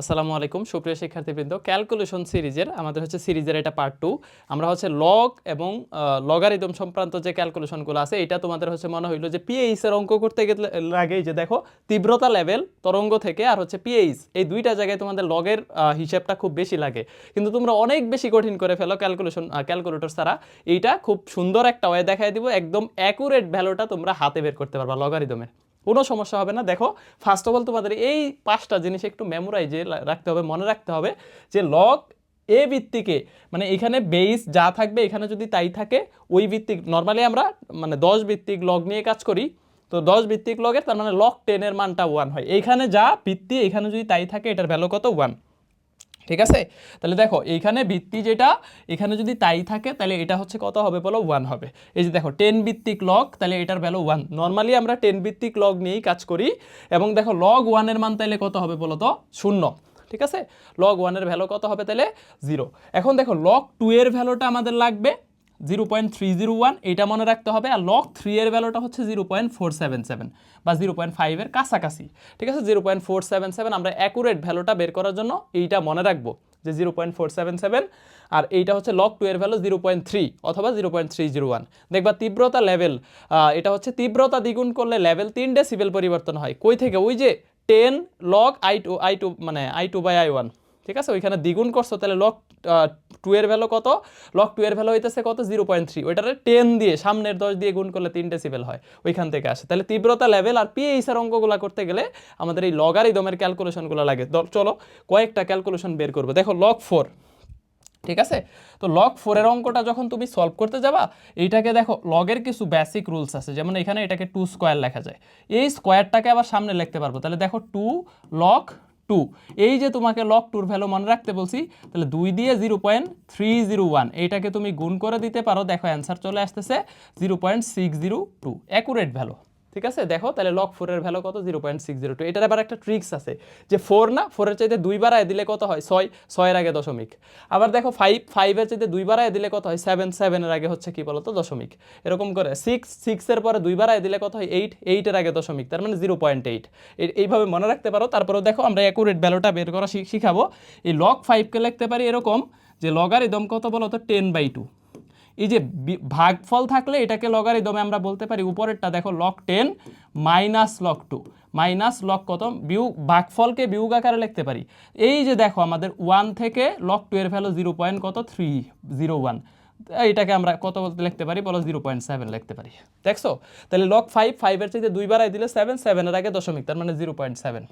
আসসালামু আলাইকুম, সুপ্রিয় শিক্ষার্থীবৃন্দ। ক্যালকুলেশন সিরিজের, আমাদের হচ্ছে সিরিজের এটা পার্ট টু আমরা হচ্ছে লগ এবং লগারিদম সংক্রান্ত যে ক্যালকুলেশনগুলো আছে, এটা তোমাদের হচ্ছে মনে হইল যে পিএইচ এর অঙ্ক করতে গেলে, লাগে যে দেখো, তীব্রতা লেভেল তরঙ্গ থেকে আর হচ্ছে পিএইচ এই দুইটা জায়গায় তোমাদের লগের হিসেবটা খুব বেশি লাগে। কিন্তু তোমরা অনেক বেশি কঠিন করে ফেলো ক্যালকুলেশন ক্যালকুলেটর ছাড়া। এইটা খুব সুন্দর একটা ওয়ে দেখায় দিব, একদম অ্যাকুরেট ভ্যালুটা তোমরা হাতে বের করতে পারবা লগারিদমের কোনো সমস্যা হবে না। দেখো ফার্স্ট অফ অল তোমাদের এই পাঁচটা জিনিস একটু মেমোরাইজে রাখতে হবে, মনে রাখতে হবে যে লগ এ ভিত্তিকে মানে এখানে বেস যা থাকবে, এখানে যদি তাই থাকে, ওই ভিত্তিক নর্মালি আমরা মানে দশ ভিত্তিক লগ নিয়ে কাজ করি। তো দশ ভিত্তিক লগের তার মানে লগ টেনের মানটা ওয়ান হয়। এইখানে যা ভিত্তি, এখানে যদি তাই থাকে, এটার ভ্যালু কত? ওয়ান ঠিক আছে? তাহলে দেখো, এইখানে ভিত্তি যেটা, এখানে যদি তাই থাকে, তাহলে এটা হচ্ছে কত হবে বলো? ওয়ান হবে। এই যে দেখো টেন ভিত্তিক লগ তাহলে এটার ভ্যালু ওয়ান নর্মালি আমরা টেন ভিত্তিক লগ নিয়েই কাজ করি, এবং দেখো লগ ওয়ানের মান তাহলে কত হবে বলো তো? শূন্য। ঠিক আছে? লগ ওয়ানের ভ্যালু কত হবে তাহলে? জিরো এখন দেখো লগ টু এর ভ্যালুটা আমাদের লাগবে zero point three zero one এইটা মনে রাখতে হবে, আর লক থ্রি এর ভ্যালুটা হচ্ছে zero point four seven seven বা জিরো পয়েন্ট ফাইভের কাছাকাছি। ঠিক আছে? Zero point four seven seven, আমরা অ্যাকুরেট ভ্যালুটা বের করার জন্য এইটা মনে রাখব যে zero point four seven seven, আর এইটা হচ্ছে লক টু এর ভ্যালু জিরো পয়েন্ট থ্রি অথবা zero point three zero one. দেখবা তীব্রতা লেভেল এটা হচ্ছে তীব্রতা দ্বিগুণ করলে লেভেল তিন ডেসিবেল পরিবর্তন হয়। কই থেকে? ওই যে ten log I two I two মানে I two by I one ঠিক আছে? ওইখানে দ্বিগুণ করছ, তাহলে লক টু এর ভ্যালু কত? লক টু এর ভ্যালু হইতেছে কত? জিরো পয়েন্ট থ্রি ওইটারে টেন দিয়ে, সামনের দশ দিয়ে গুণ করলে তিন ডেসিবেল হয়। ওইখান থেকে আসে। তাহলে তীব্রতা লেভেল আর পিএইচ এর অঙ্কগুলো করতে গেলে আমাদের এই লগারিদমের ক্যালকুলেশনগুলো লাগে। চলো কয়েকটা ক্যালকুলেশন বের করব। দেখো লক ফোর ঠিক আছে? তো লগ ফোরের অঙ্কটা যখন তুমি সলভ করতে যাবা, এইটাকে দেখো লগের কিছু বেসিক রুলস আছে। যেমন এখানে এটাকে টু স্কোয়ার লেখা যায়। এই স্কোয়ারটাকে আবার সামনে লিখতে পারব। তাহলে দেখো টু লগ টু এই যে তোমাকে লক টুর ভ্যালু মনে রাখতে বলছি, তাহলে দুই দিয়ে zero point three zero one এইটাকে তুমি গুণ করে দিতে পারো। দেখো অ্যান্সার চলে আসতেছে zero point six zero two accurate value ঠিক আছে? দেখো, তাহলে লক ফোরের ভ্যালু কত? Zero point six zero two এটার আবার একটা ট্রিক্স আছে যে ফোর না ফোরের চাইতে দুই বারায় দিলে কত হয়? ছয়, ছয়ের আগে দশমিক। আবার দেখো ফাইভ ফাইভের চাইতে দুই বারায় দিলে কত হয়? সেভেন সেভেনের আগে হচ্ছে কি বলতো? দশমিক। এরকম করে। সিক্স সিক্সের পরে দুই বারায় দিলে কত হয়? এইট এইটের আগে দশমিক। তার মানে জিরো পয়েন্ট এইট এইভাবে মনে রাখতে পারো। তারপরেও দেখো, আমরা অ্যাকুরেট ভ্যালুটা বের করা শিখ- শিখাবো। এই লক ফাইভকে লিখতে পারি এরকম যে লগারিদম কত বলতো? টেন বাই টু এই যে ভাগফল থাকলে এটাকে লগারিদমে আমরা বলতে পারি, উপরেরটা দেখো log ten minus log two minus log কত? বিয়োগ, ভাগফলকে বিয়োগ আকারে লিখতে পারি। এই যে দেখো আমাদের ওয়ান থেকে লক টু এর ভ্যালু জিরো পয়েন্ট কত? থ্রি জিরো ওয়ান এইটাকে আমরা কত বলতে লিখতে পারি? বলো জিরো পয়েন্ট সেভেন লিখতে পারি। দেখছ? তাহলে লক ফাইভ ফাইভের চাইতে দুই বারাই দিলে সেভেন সেভেনের আগে দশমিক, তার মানে জিরো পয়েন্ট সেভেন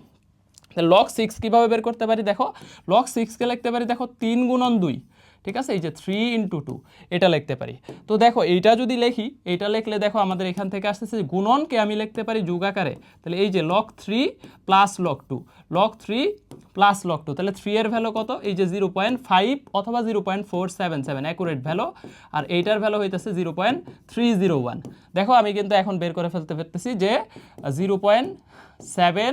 তাহলে লক সিক্স কীভাবে বের করতে পারি? দেখো লক সিক্সকে লিখতে পারি, দেখো, তিন গুণন দুই। ঠিক আছে? এই যে থ্রি ইন্টু টু এটা লিখতে পারি। তো দেখো, এইটা যদি লেখি, এইটা লিখলে দেখো আমাদের এখান থেকে আসতেছে গুণনকে আমি লিখতে পারি যুগ আকারে তাহলে এই যে log three plus log two log three plus log two তাহলে থ্রি এর ভ্যালু কত? এই যে জিরো পয়েন্ট ফাইভ অথবা zero point four seven seven accurate value আর এইটার ভ্যালু হইতেছে zero point three zero one দেখো, আমি কিন্তু এখন বের করে ফেলতে পারতেছি যে zero point seven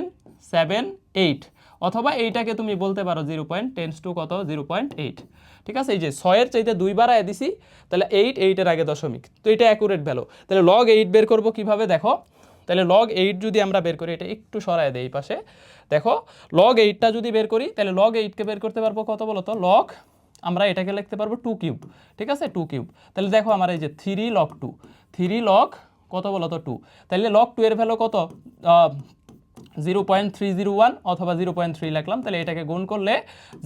seven eight অথবা এইটাকে তুমি বলতে পারো জিরো পয়েন্ট টেন্স টু কত? Zero point eight. ঠিক আছে? এই যে ছয়ের চাইতে দুই বারায় দিছি, তাহলে এইট, এইটের আগে দশমিক। তো এটা অ্যাকুরেট ভ্যালু তাহলে লগ এইট বের করব কীভাবে? দেখো, তাহলে লগ এইট যদি আমরা বের করি, এটা একটু সরায় দেয় এই পাশে। দেখো লগ এইটটা যদি বের করি, তাহলে লগ এইটকে বের করতে পারব কত বলো তো লগ আমরা এটাকে লিখতে পারব টু কিউব ঠিক আছে? টু কিউব তাহলে দেখো আমার এই যে three log two three log কত বলো তো টু তাহলে লগ টু এর ভ্যালু কত? Zero point three zero one অথবা জিরো পয়েন্ট থ্রি লিখলাম, তাহলে এটাকে গুণ করলে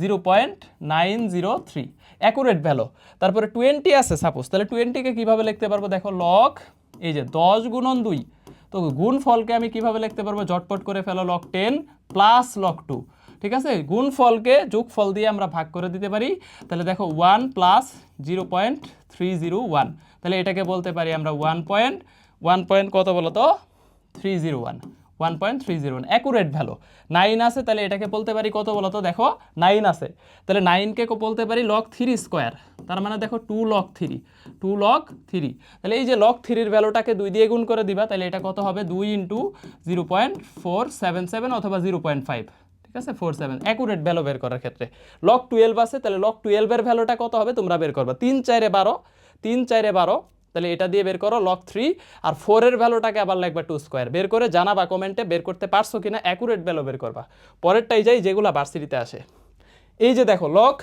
zero point nine zero three. Accurate value তারপরে টোয়েন্টি আছে সাপোজ তাহলে টোয়েন্টিকে কীভাবে লিখতে পারব? দেখো লগ এই যে দশ গুণন দুই। তো গুণ ফলকে আমি কীভাবে লিখতে পারব? জটপট করে ফেলো log ten plus log two ঠিক আছে? গুণ ফলকে যোগ ফল দিয়ে আমরা ভাগ করে দিতে পারি। তাহলে দেখো one plus zero point three zero one. তাহলে এটাকে বলতে পারি আমরা ওয়ান পয়েন্ট ওয়ান পয়েন্ট কত বলো তো? Three zero one one point three zero one accurate value nine আছে, তাহলে এটাকে বলতে পারি কত বলো তো দেখো নাইন আছে। তাহলে নাইনকে বলতে পারি লক থ্রি স্কোয়ার তার মানে দেখো two log three two log three তাহলে এই যে লক থ্রির ভ্যালুটাকে দুই দিয়ে গুণ করে দিবা, তাহলে এটা কত হবে? দুই into zero point four seven seven অথবা জিরো পয়েন্ট ফাইভ ঠিক আছে? ফোর সেভেন অ্যাকুরেট ভ্যালু বের করার ক্ষেত্রে। লক টুয়েলভ আছে, তাহলে লক টুয়েলভের ভ্যালুটা কত হবে? তোমরা বের করবা। তিন চারে বারো, তিন চারে বারো তাহলে এটা দিয়ে বের করো লক থ্রি আর ফোরের ভ্যালুটাকে আবার লাগবে টু স্কোয়ার বের করে জানাবা কমেন্টে বের করতে পারছ কিনা অ্যাকুরেট ভ্যালু বের করবা। পরেরটাই যাই, যেগুলো ভার্সিটিতে আসে। এই যে দেখো লক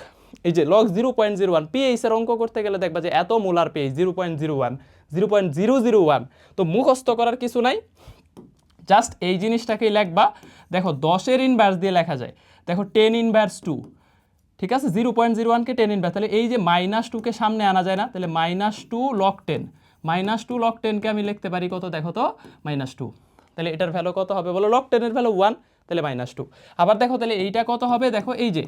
এই যে log zero point zero one পিএইচের অঙ্ক করতে গেলে দেখবা যে এত molar pH zero point zero one zero point zero zero one তো মুখস্থ করার কিছু নাই। জাস্ট এই জিনিসটাকেই লেখবা। দেখো, দশের ইনভার্স দিয়ে লেখা যায়। দেখো টেন ইনভার্স টু ঠিক আছে? জিরো পয়েন্ট জিরো ওয়ানকে টেন ইনভার্স তাহলে এই যে মাইনাস টুকে সামনে আনা যায় না, তাহলে minus two log ten minus two log টেনকে আমি লিখতে পারি কত? দেখো তো মাইনাস টু তাহলে এটার ভ্যালু কত হবে? বলো লক টেনের ভ্যালু ওয়ান তাহলে মাইনাস টু আবার দেখো, তাহলে এইটা কত হবে? দেখো এই যে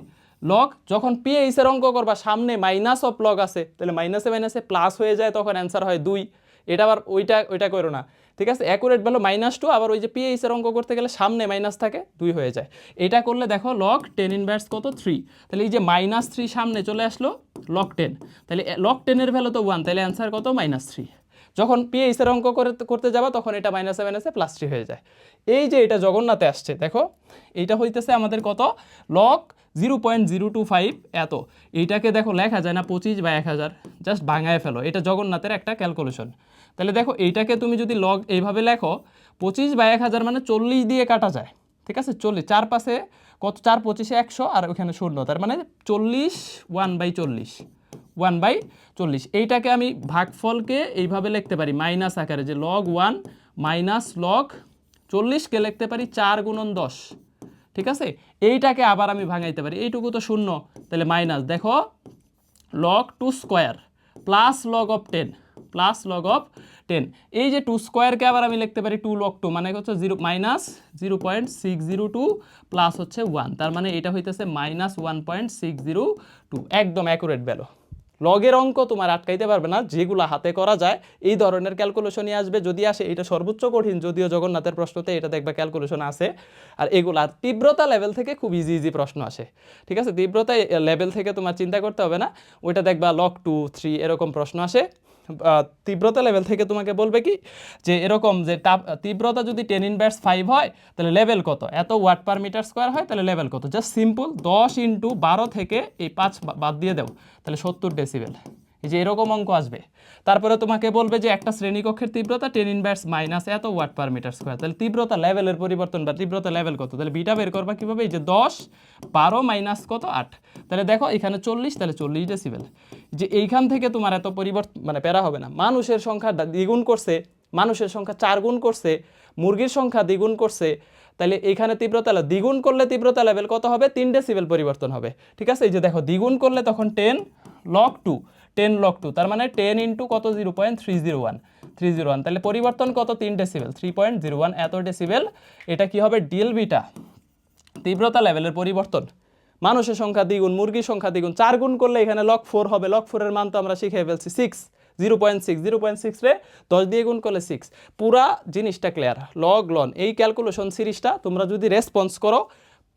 লগ যখন পিএইচের অঙ্ক করবা, সামনে মাইনাস অফ লগ আছে, তাহলে মাইনাসে মাইনাসে প্লাস হয়ে যায়, তখন অ্যান্সার হয় দুই। এটা আবার ওইটা ওইটা করো না। ঠিক আছে? অ্যাকুরেট ভ্যালু মাইনাস টু আবার ওই যে পিএইচের অঙ্ক করতে গেলে সামনে মাইনাস থাকে, দুই হয়ে যায়। এটা করলে দেখো লক টেন ইনভার্স কত? থ্রি তাহলে এই যে মাইনাস থ্রি সামনে চলে আসলো লক টেন তাহলে লক টেনের ভ্যালু তো ওয়ান তাহলে অ্যান্সার কত? মাইনাস থ্রি যখন পিএইচের অঙ্ক করে, করতে যাবা, তখন এটা মাইনাসে মাইনাসে প্লাস থ্রি হয়ে যায়। এই যে এটা জগন্নাথে আসছে, দেখো? এইটা হইতেছে আমাদের কত? Log zero point zero two five এত। এইটাকে দেখো লেখা যায় না পঁচিশ বা এক হাজার। জাস্ট ভাঙায় ফেলো। এটা জগন্নাথের একটা ক্যালকুলেশন তাহলে দেখো এইটাকে তুমি যদি লগ এইভাবে লেখো, পঁচিশ বা এক হাজার মানে চল্লিশ দিয়ে কাটা যায়, ঠিক আছে? চল্লিশ, চার পাশে কত? চার পঁচিশে একশো আর ওখানে শূন্য, তার মানে চল্লিশ ওয়ান বাই চল্লিশ ওয়ান বাই চল্লিশ। এইটাকে আমি ভাগফলকে এইভাবে লিখতে পারি মাইনাস আকারে, যে লগ ওয়ান মাইনাস লগ চল্লিশকে লিখতে পারি চার গুণন দশ, ঠিক আছে? এইটাকে আবার আমি ভাঙাইতে পারি, এইটুকু তো শূন্য, তাহলে মাইনাস দেখো log two square plus log of ten plus log of ten এই যে টু স্কোয়ারকে আবার আমি লিখতে পারি টু লগ টু মানে হচ্ছে zero minus zero point six zero two plus হচ্ছে ওয়ান তার মানে এটা হইতেছে minus one point six zero two একদম অ্যাকুরেট ভ্যালু লগের অঙ্ক তোমার আটকাইতে পারবে না, যেগুলো হাতে করা যায়, এই ধরনের ক্যালকুলেশনই আসবে। যদি আসে, এটা সর্বোচ্চ কঠিন, যদিও জগন্নাথের প্রশ্নতে এটা দেখবা ক্যালকুলেশন আছে। আর এগুলো তীব্রতা লেভেল থেকে খুব ইজি ইজি প্রশ্ন আসে। ঠিক আছে? তীব্রতা লেভেল থেকে তোমার চিন্তা করতে হবে না। ওইটা দেখবা লক টু থ্রি এরকম প্রশ্ন আসে। তীব্রতা লেভেল থেকে তোমাকে বলবে কি? যে এরকম যে তাপ তীব্রতা যদি টেন ইনভার্স ফাইভ হয়, তাহলে লেভেল কত? এত ওয়াট পার মিটার স্কোয়ার হয়, তাহলে লেভেল কত? জাস্ট সিম্পল দশ ইন্টু বারো থেকে এই পাঁচ বাদ দিয়ে দেবো। তাহলে সত্তর ডেসিবেল এই যে এরকম অঙ্ক আসবে। তারপরে তোমাকে বলবে যে একটা শ্রেণীকক্ষের তীব্রতা টেন ইনভার্স মাইনাস এত ওয়াট পার মিটার স্কোয়ার তাহলে তীব্রতা লেভেলের পরিবর্তন বা তীব্রতা লেভেল কত? তাহলে বিটা বের করবা কীভাবে? এই যে দশ, বারো মাইনাস কত? আট। তাহলে দেখো এখানে চল্লিশ, তাহলে চল্লিশ ডেসিবেল যে এইখান থেকে তোমার এত পরিবর্তন মানে প্যারা হবে না। মানুষের সংখ্যা দ্বিগুণ করছে, মানুষের সংখ্যা চার গুণ করছে, মুরগির সংখ্যা দ্বিগুণ করছে। তাহলে এইখানে তীব্রতা দ্বিগুণ করলে তীব্রতা লেভেল কত হবে? তিন ডেসিবেল পরিবর্তন হবে। ঠিক আছে? এই যে দেখো, দ্বিগুণ করলে তখন ten log two ten log two তার মানে টেন ইন্টু কত zero point three zero one three zero one তাহলে পরিবর্তন কত? তিন decibel three point zero one এত ডেসিবেল এটা কি হবে? ডিএলবিটা তীব্রতা লেভেলের পরিবর্তন। মানুষের সংখ্যা দ্বিগুণ, মুরগির সংখ্যা দ্বিগুণ, চার গুণ করলে এখানে লক ফোর হবে। লক ফোরের মান তো আমরা শিখে ফেলছি six zero point six zero point six রে দশ দিয়ে গুণ করলে সিক্স পুরা জিনিসটা ক্লিয়ার লগ লন এই ক্যালকুলেশন সিরিজটা তোমরা যদি রেসপন্স করো,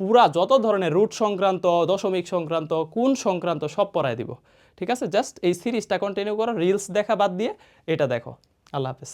পুরা যত ধরনের রুট সংক্রান্ত, দশমিক সংক্রান্ত কোন সংক্রান্ত সব পড়ায় দিব। ঠিক আছে? জাস্ট এই সিরিজটা কন্টিনিউ করো রিলস দেখা বাদ দিয়ে, এটা দেখো। আল্লাহ হাফেজ।